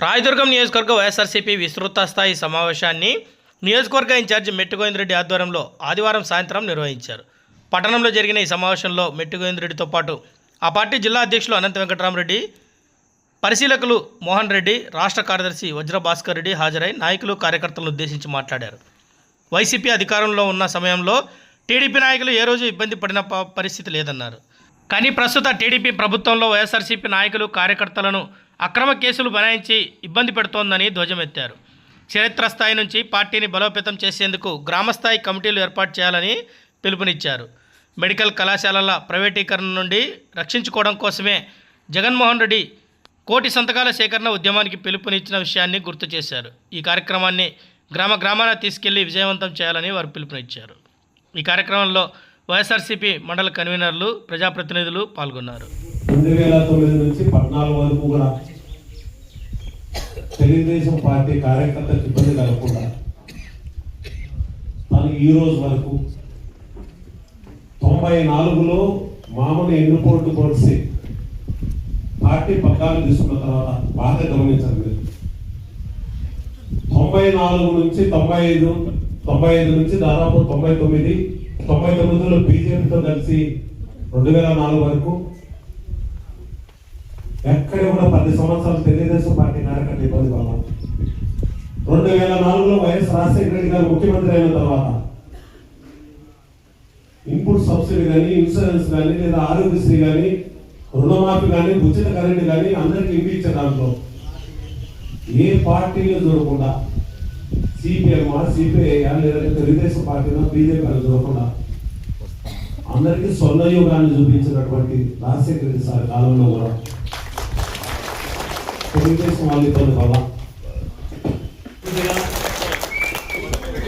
రాయదుర్గం నియోజకవర్గ వైఎస్ఆర్సీపీ విస్తృత స్థాయి సమావేశాన్ని నియోజకవర్గ ఇన్ఛార్జి మెట్టుగోవిందరెడ్డి ఆధ్వర్యంలో ఆదివారం సాయంత్రం నిర్వహించారు. పట్టణంలో జరిగిన ఈ సమావేశంలో మెట్టుగోవిందరెడ్డితో పాటు ఆ పార్టీ జిల్లా అధ్యక్షులు అనంత వెంకటరామరెడ్డి పరిశీలకులు మోహన్ రెడ్డి రాష్ట్ర కార్యదర్శి వజ్ర భాస్కర్ రెడ్డి హాజరై నాయకులు కార్యకర్తలను ఉద్దేశించి మాట్లాడారు. వైసీపీ అధికారంలో ఉన్న సమయంలో టీడీపీ నాయకులు ఏ రోజు ఇబ్బంది పడిన ప- పరిస్థితి లేదన్నారు. కానీ ప్రస్తుత టీడీపీ ప్రభుత్వంలో వైఎస్ఆర్సీపీ నాయకులు కార్యకర్తలను అక్రమ కేసులు బనాయించి ఇబ్బంది పెడుతోందని ధ్వజమెత్తారు. చరిత్ర స్థాయి నుంచి పార్టీని బలోపేతం చేసేందుకు గ్రామస్థాయి కమిటీలు ఏర్పాటు చేయాలని పిలుపునిచ్చారు. మెడికల్ కళాశాలల ప్రైవేటీకరణ నుండి రక్షించుకోవడం కోసమే జగన్మోహన్ రెడ్డి కోటి సంతకాల సేకరణ ఉద్యమానికి పిలుపునిచ్చిన విషయాన్ని గుర్తు చేశారు. ఈ కార్యక్రమాన్ని గ్రామ గ్రామాన తీసుకెళ్ళి విజయవంతం చేయాలని వారు పిలుపునిచ్చారు. ఈ కార్యక్రమంలో వైఎస్ఆర్సీపీ మండల కన్వీనర్లు ప్రజాప్రతినిధులు పాల్గొన్నారు. రెండు వేల తొమ్మిది నుంచి పద్నాలుగు వరకు కూడా తెలుగుదేశం పార్టీ కార్యకర్తలకు ఇబ్బంది కలగకుండా తను ఈ రోజు వరకు తొంభై నాలుగులో మామూలు ఎన్నుపోటు కొలిసి పార్టీ పగ్గాలు తీసుకున్న తర్వాత బాగా గమనించండి మీరు. తొంభై నాలుగు నుంచి తొంభై ఐదు తొంభై ఐదు నుంచి దాదాపు తొంభై తొమ్మిది తొంభై తొమ్మిదిలో బీజేపీతో కలిసి రెండు వేల నాలుగు వరకు ఎక్కడ కూడా పది సంవత్సరాలు తెలుగుదేశం పార్టీ కార్యకర్త ఇబ్బంది పడాలి రెండు వేల నాలుగులో వైఎస్ రాజశేఖర రెడ్డి గారు ముఖ్యమంత్రి అయిన తర్వాత ఇన్పుట్ సబ్సిడీ కానీ ఇన్సూరెన్స్ కానీ లేదా ఆరోగ్యశ్రీ కానీ రుణమాఫీ కానీ ఉచిత కరెంట్ కానీ అందరికి ఇవి ఇచ్చే దాంట్లో. ఏ పార్టీలు చూడకుండా సిపిఎం సిపిఐ లేదంటే తెలుగుదేశం పార్టీలో బీజేపీ అని చూడకుండా అందరికీ స్వర్ణయుగాన్ని చూపించినటువంటి రాజశేఖర రెడ్డి సార్ కాలంలో కూడా తెలుగుదేశం వాళ్ళు ఇబ్బంది వల్ల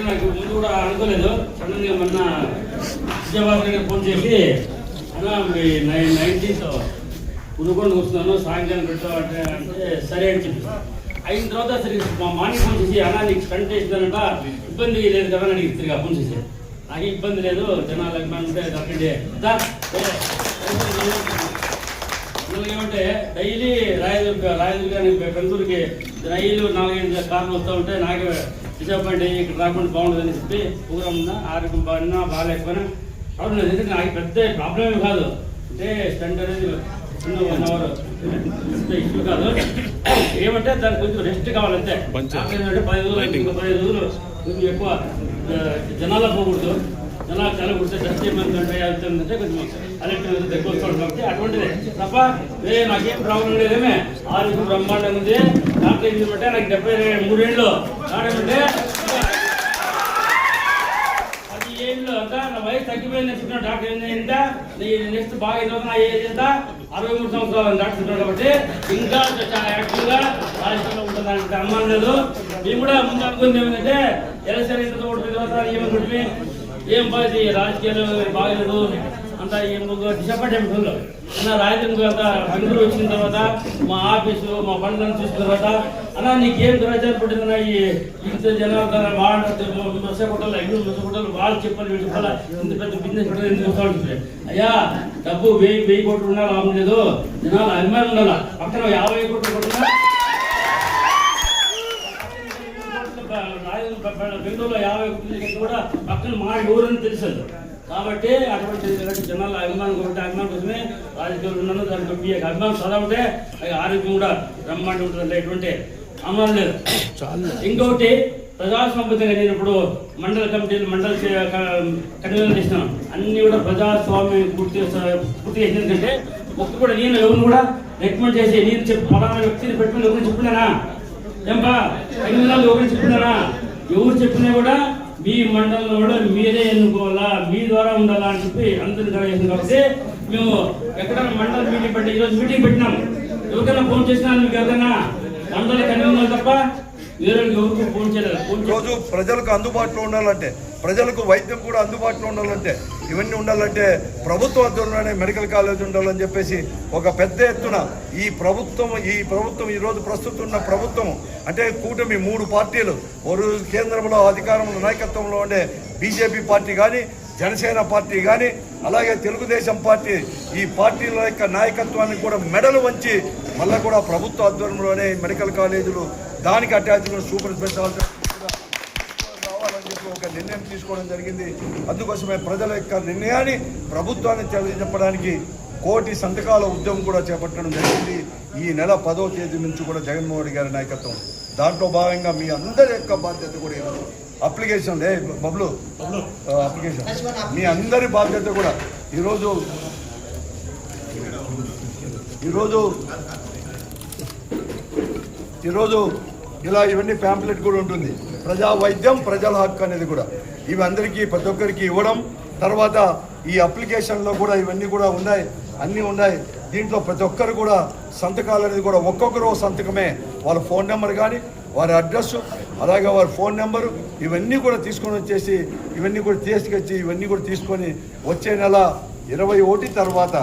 నాకు ముందు కూడా అనుకోలేదు సడన్ మొన్న విజయవాడ ఫోన్ చేసి అన్నా మీ నైన్ నైన్టీన్త్ ఉదుకొని వస్తున్నాను సాయంకాలం అంటే సరే అని చెప్పి అయిన తర్వాత సరే మా మార్నింగ్ ఫోన్ చేసి అన్నా నీకు స్టంట్ వేసిందనంట ఇబ్బంది లేదు కదా అని అడిగి తిరిగి ఫోన్ చేసి నాకు ఇబ్బంది లేదు జనాలు అభిమానం ఉంటే దక్కండి ఏమంటే డైలీ రాయదుర్గ రాయదుర్గ పెంతూరుకి రైలు నాలుగైదు కార్లు వస్తూ ఉంటే నాకే డిసప్పాయింట్ అయ్యి ఇక్కడ రాకుండా బాగుంటుందని చెప్పి ఊరం ఉన్నా ఆరోగ్యం బాగున్నా బాగాలేకపోయినా ప్రాబ్లం లేదు. ఎందుకంటే నాకు పెద్ద ప్రాబ్లమే కాదు. అంటే స్టంట్ అనేది చిన్న వన్ అవర్ ఇష్యూ కాదు. ఏమంటే దానికి కొంచెం రెస్ట్ కావాలంతే. ఏంటంటే పది రోజులు ఇంకా పది రోజులు కొంచెం ఎక్కువ జనాల్లో పోకూడదు. జనాలు చాలా కుడితే డస్ట్ ఏమైంది అంటే అవుతుందంటే కొంచెం అలెక్ట్రిక్ దగ్గర వస్తాడు కాబట్టి అటువంటిది. తప్ప ఏ నాకేం ప్రాబ్లం లేదేమే. ఆరోగ్యం బ్రహ్మాండంగా ఉంది. దాంట్లో ఏం చెప్పంటే నాకు డెబ్బై మూడేళ్ళు. కాడమంటే పది ఏళ్ళు అంతా నా వయసు తగ్గిపోయిందని చెప్పిన డాక్టర్ ఏంటంటే నీ నెక్స్ట్ బాగా అయిన నా ఏజ్ ఎంత? అరవై మూడు సంవత్సరాలు డాక్టర్ చెప్పారు కాబట్టి ఇంకా చాలా యాక్టివ్గా రాజకీయంలో ఉంటుందని అనుమానం లేదు మేము కూడా ముందు అనుకుంది ఏమిటంటే ఎలక్షన్ అయిన ఓడిపోయిన తర్వాత ఏమనుకుంటే ఏం బాగా రాజకీయాలు బాగలేదు? అంతా ఏం డిసప్పాయింట్ ఏమి అన్న రాజకీయం తర్వాత బెంగళూరు వచ్చిన తర్వాత మా ఆఫీసు మా పనులను చూసిన తర్వాత అన్న నీకేం దురాచారం పట్టిందన్న ఈ ఇంత జనాలు వాళ్ళు మెసగొట్టాలి ఎన్నో మెసగొట్టాలి వాళ్ళు చెప్పాలి వీళ్ళు చెప్పాలి ఇంత పెద్ద బిజినెస్ పెట్టాలి ఎందుకు వస్తాడు అయ్యా డబ్బు వెయ్యి వెయ్యి కోట్లు ఉండాలి లాభం లేదు. జనాలు అభిమానులు ఉండాలి? పక్కన యాభై కోట్లు కొట్టినా బెంగళూరులో యాభై ఒకటి కూడా పక్కన మా ఊరని తెలుసదు. కాబట్టి అటువంటి జనాలు జనాల అభిమానం కాబట్టి అభిమానం కోసమే రాజకీయాలు ఉన్నాను దాన్ని మీ అభిమానం చదవంటే ఆరోగ్యం కూడా బ్రహ్మాండం ఉంటుంది ఎటువంటి అనుమానం లేదు. ఇంకొకటి ప్రజాస్వామ్యంగా నేను ఇప్పుడు మండల కమిటీలు మండల కన్వీనర్ చేసినాను. అన్ని కూడా ప్రజాస్వామ్యం పూర్తి పూర్తి చేసిన ఎందుకంటే ఒక్క కూడా నేను ఎవరిని కూడా రికమెండ్ చేసి నేను చెప్పి పలానా వ్యక్తిని పెట్టుకుని ఎవరిని చెప్పినానా ఏంపా? కన్వీనర్లు ఎవరిని చెప్పినానా ఎవరు చెప్పినా కూడా మీ మండలంలో కూడా మీరే ఎన్నుకోవాలా? మీ ద్వారా ఉండాలా అని చెప్పి అందరిని కలిగేసింది కాబట్టి మేము ఎక్కడైనా మండల మీటింగ్ పెట్టి ఈరోజు మీటింగ్ పెట్టినాం. ఎవరికైనా ఫోన్ చేసినా మీకు ఎవరికైనా మండల కన్వీనర్ తప్ప రోజు ప్రజలకు అందుబాటులో ఉండాలంటే ప్రజలకు వైద్యం కూడా అందుబాటులో ఉండాలంటే ఇవన్నీ ఉండాలంటే ప్రభుత్వ ఆధ్వర్యంలోనే మెడికల్ కాలేజ్ ఉండాలని చెప్పేసి ఒక పెద్ద ఎత్తున ఈ ప్రభుత్వం ఈ ప్రభుత్వం ఈరోజు ప్రస్తుతం ఉన్న ప్రభుత్వం అంటే కూటమి మూడు పార్టీలు ఒక కేంద్రంలో అధికారంలో నాయకత్వంలో ఉండే బీజేపీ పార్టీ కానీ జనసేన పార్టీ కానీ అలాగే తెలుగుదేశం పార్టీ ఈ పార్టీల యొక్క నాయకత్వాన్ని కూడా మెడలు వంచి మళ్ళీ కూడా ప్రభుత్వ ఆధ్వర్యంలోనే మెడికల్ కాలేజీలు దానికి అటాచ్డ్ సూపర్ స్పెషాలిటీ కూడా రావాలని చెప్పి ఒక నిర్ణయం తీసుకోవడం జరిగింది. అందుకోసమే ప్రజల యొక్క నిర్ణయాన్ని ప్రభుత్వాన్ని తెలియజెప్పడానికి కోటి సంతకాల ఉద్యమం కూడా చేపట్టడం జరిగింది. ఈ నెల పదో తేదీ నుంచి కూడా జగన్మోహన్ రెడ్డి గారి నాయకత్వం. దాంట్లో భాగంగా మీ అందరి యొక్క బాధ్యత కూడా ఈరోజు అప్లికేషన్ లే బబ్లు అప్లికేషన్. మీ అందరి బాధ్యత కూడా ఈరోజు ఈరోజు ఈరోజు ఇలా ఇవన్నీ ప్యాంప్లెట్ కూడా ఉంటుంది. ప్రజా వైద్యం ప్రజల హక్కు అనేది కూడా. ఇవి అందరికీ ప్రతి ఒక్కరికి ఇవ్వడం. తర్వాత ఈ అప్లికేషన్లో కూడా ఇవన్నీ కూడా ఉన్నాయి. అన్నీ ఉన్నాయి. దీంట్లో ప్రతి ఒక్కరు కూడా సంతకాలు అనేది కూడా ఒక్కొక్కరు ఓ సంతకమే. వాళ్ళ ఫోన్ నెంబర్ కానీ వారి అడ్రస్ అలాగే వారి ఫోన్ నెంబరు ఇవన్నీ కూడా తీసుకొని వచ్చేసి ఇవన్నీ కూడా తీసుకొచ్చి ఇవన్నీ కూడా తీసుకొని వచ్చే నెల ఇరవై ఒకటి తర్వాత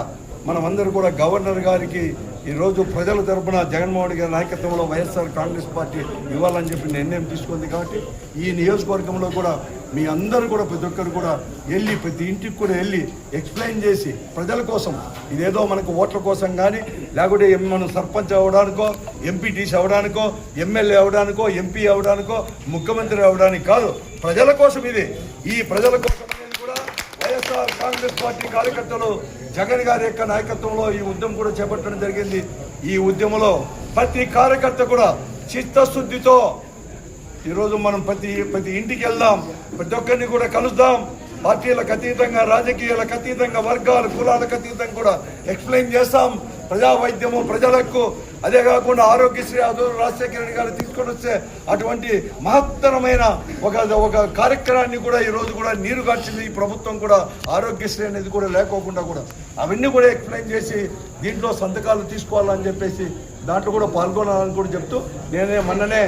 మనమందరూ కూడా గవర్నర్ గారికి ఈరోజు ప్రజల తరపున జగన్మోహన్ గారి నాయకత్వంలో వైఎస్ఆర్ కాంగ్రెస్ పార్టీ ఇవ్వాలని చెప్పి నిర్ణయం తీసుకుంది కాబట్టి ఈ నియోజకవర్గంలో కూడా మీ అందరూ కూడా ప్రతి ఒక్కరు కూడా వెళ్ళి ప్రతి ఇంటికి కూడా వెళ్ళి ఎక్స్ప్లెయిన్ చేసి ప్రజల కోసం ఇదేదో మనకు ఓట్ల కోసం కానీ లేకుంటే మనం సర్పంచ్ అవ్వడానికో ఎంపీటీసీ అవ్వడానికో ఎమ్మెల్యే అవ్వడానికో ఎంపీ అవ్వడానికో ముఖ్యమంత్రి అవ్వడానికి కాదు ప్రజల కోసం ఇది. ఈ ప్రజల కోసం కూడా వైఎస్ఆర్ కాంగ్రెస్ పార్టీ కార్యకర్తలు జగన్ గారి యొక్క నాయకత్వంలో ఈ ఉద్యమం కూడా చేపట్టడం జరిగింది. ఈ ఉద్యమంలో ప్రతి కార్యకర్త కూడా చిత్తశుద్ధితో ఈరోజు మనం ప్రతి ప్రతి ఇంటికి వెళ్దాం ప్రతి ఒక్కరిని కూడా కలుద్దాం. పార్టీలకు అతీతంగా రాజకీయాలకు అతీతంగా వర్గాల కులాలకు అతీతంగా కూడా ఎక్స్ప్లెయిన్ చేస్తాం. ప్రజా వైద్యము ప్రజలకు అదే కాకుండా ఆరోగ్యశ్రీ ఆధ్వర్యం రాజశేఖర రెడ్డి గారు తీసుకొని వస్తే అటువంటి మహత్తరమైన ఒక ఒక కార్యక్రమాన్ని కూడా ఈరోజు కూడా నీరు గార్చింది ఈ ప్రభుత్వం కూడా ఆరోగ్యశ్రీ అనేది కూడా లేకోకుండా కూడా అవన్నీ కూడా ఎక్స్ప్లెయిన్ చేసి దీంట్లో సంతకాలు తీసుకోవాలని చెప్పేసి దాంట్లో కూడా పాల్గొనాలని కూడా చెప్తూ నేనే మొన్ననే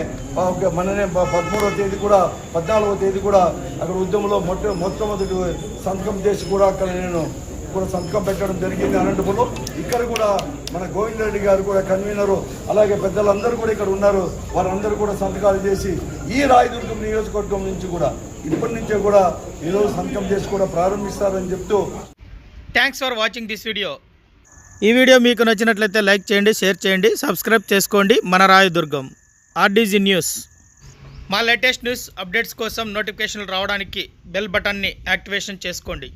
మొన్ననే పదమూడవ తేదీ కూడా పద్నాలుగవ తేదీ కూడా అక్కడ ఉద్యమంలో మొట్ట మొట్టమొదటి సంతకం చేసి కూడా అక్కడ నేను కూడా సంతకం పెట్టడం జరిగింది అనంతపురంలో ఇక్కడ కూడా మన గోవిందరెడ్డి గారు కూడా కన్వీనరు. అలాగే పెద్దలందరూ కూడా ఇక్కడ ఉన్నారు. వారందరూ కూడా సంతకాలు చేసి ఈ రాయదుర్గం నియోజకవర్గం నుంచి కూడా ఇప్పటి నుంచే కూడా ఈరోజు సంతకం చేసి కూడా ప్రారంభిస్తారని చెప్తూ thanks for watching this video ఈ వీడియో మీకు నచ్చినట్లయితే లైక్ చేయండి షేర్ చేయండి సబ్స్క్రైబ్ చేసుకోండి. మన రాయదుర్గం ఆర్డీజీ న్యూస్. మా లేటెస్ట్ న్యూస్ అప్డేట్స్ కోసం నోటిఫికేషన్లు రావడానికి బెల్ బటన్ని యాక్టివేషన్ చేసుకోండి.